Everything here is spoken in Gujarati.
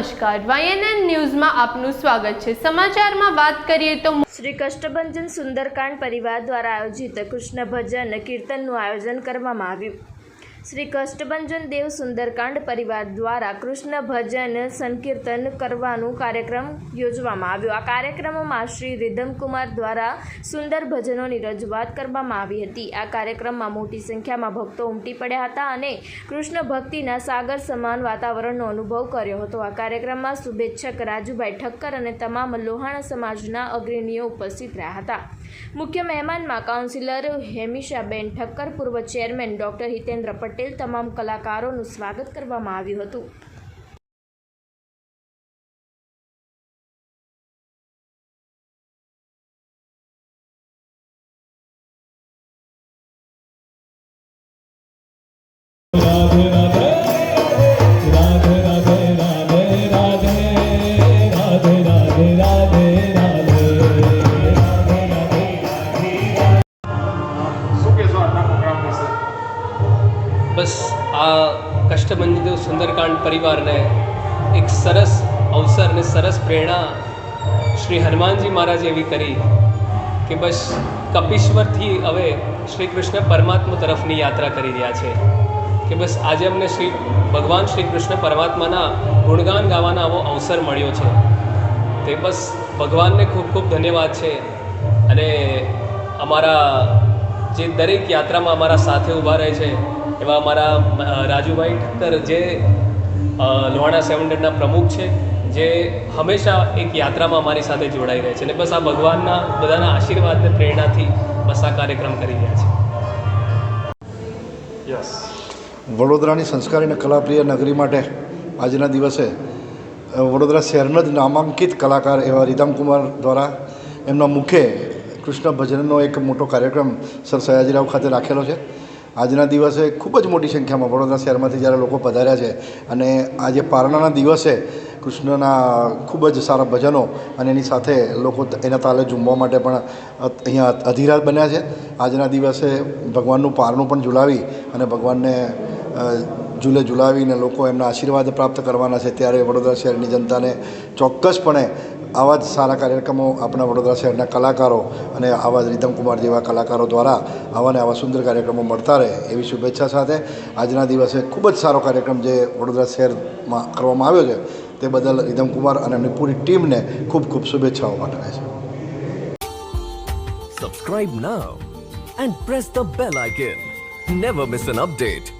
નમસ્કાર. વાયએનએન ન્યૂઝમાં આપનું સ્વાગત છે. સમાચારમાં વાત કરીએ તો શ્રી કષ્ટભંજન સુંદરકાંડ પરિવાર દ્વારા આયોજિત કૃષ્ણ ભજન કીર્તનનું આયોજન કરવામાં આવ્યું. શ્રી કષ્ટભંજન દેવ સુંદરકાંડ પરિવાર દ્વારા કૃષ્ણ ભજન સંકીર્તન કરવાનું કાર્યક્રમ યોજવામાં આવ્યો. આ કાર્યક્રમમાં શ્રી રિધમકુમાર દ્વારા સુંદર ભજનોની રજૂઆત કરવામાં આવી હતી. આ કાર્યક્રમમાં મોટી સંખ્યામાં ભક્તો ઉમટી પડ્યા હતા અને કૃષ્ણ ભક્તિના સાગર સમાન વાતાવરણનો અનુભવ કર્યો હતો. આ કાર્યક્રમમાં શુભેચ્છક રાજુભાઈ ઠક્કર અને તમામ લોહાણા સમાજના અગ્રણીઓ ઉપસ્થિત રહ્યા હતા. મુખ્ય મહેમાનમાં કાઉન્સિલર હેમિશાબેન ઠક્કર, પૂર્વ ચેરમેન ડોક્ટર હિતેન્દ્ર પટેલ, તમામ કલાકારોનું સ્વાગત કરવામાં આવ્યું હતું. કષ્ટભંજિત સુંદરકાંડ પરિવારને એક સરસ અવસર અને સરસ પ્રેરણા શ્રી હનુમાનજી મહારાજ એવી કરી કે બસ કપીશ્વરથી હવે શ્રી કૃષ્ણ પરમાત્મા તરફની યાત્રા કરી રહ્યા છે. કે બસ આજે અમને શ્રી ભગવાન શ્રી કૃષ્ણ પરમાત્માના ગુણગાન ગાવાના આવો અવસર મળ્યો છે. તે બસ ભગવાનને ખૂબ ખૂબ ધન્યવાદ છે. અને અમારા જે દરેક યાત્રામાં અમારા સાથે ઊભા રહે છે એવા અમારા રાજુભાઈ ઠક્કર જે લોહાણા સેવન હંડ્રેડના પ્રમુખ છે જે હંમેશા એક યાત્રામાં અમારી સાથે જોડાઈ રહે છે અને બસ આ ભગવાનના બધાના આશીર્વાદને પ્રેરણાથી બસ આ કાર્યક્રમ કરી રહ્યા છે. યસ વડોદરાની સંસ્કારી અને કલાપ્રિય નગરી માટે આજના દિવસે વડોદરા શહેરના જ નામાંકિત કલાકાર એવા રીતમકુમાર દ્વારા એમના મુખે કૃષ્ણ ભજનનો એક મોટો કાર્યક્રમ સર સયાજીરાવ ખાતે રાખેલો છે. આજના દિવસે ખૂબ જ મોટી સંખ્યામાં વડોદરા શહેરમાંથી જ્યારે લોકો પધાર્યા છે અને આજે પારણાના દિવસે કૃષ્ણના ખૂબ જ સારા ભજનો અને એની સાથે લોકો એના તાલે ઝૂમવા માટે પણ અહીંયા અધિરાત બન્યા છે. આજના દિવસે ભગવાનનું પારણું પણ ઝુલાવી અને ભગવાનને ઝૂલે ઝુલાવીને લોકો એમના આશીર્વાદ પ્રાપ્ત કરવાના છે. ત્યારે વડોદરા શહેરની જનતાને ચોક્કસપણે આવા જ સારા કાર્યક્રમો આપણા વડોદરા શહેરના કલાકારો અને આવા જ રીતમકુમાર જેવા કલાકારો દ્વારા આવા ને આવા સુંદર કાર્યક્રમો મળતા રહે એવી શુભેચ્છા સાથે આજના દિવસે ખૂબ જ સારો કાર્યક્રમ જે વડોદરા શહેરમાં કરવામાં આવ્યો છે તે બદલ રીતમકુમાર અને એમની પૂરી ટીમને ખૂબ ખૂબ શુભેચ્છાઓ પાઠવે છે subscribe now and press the bell icon never miss an update.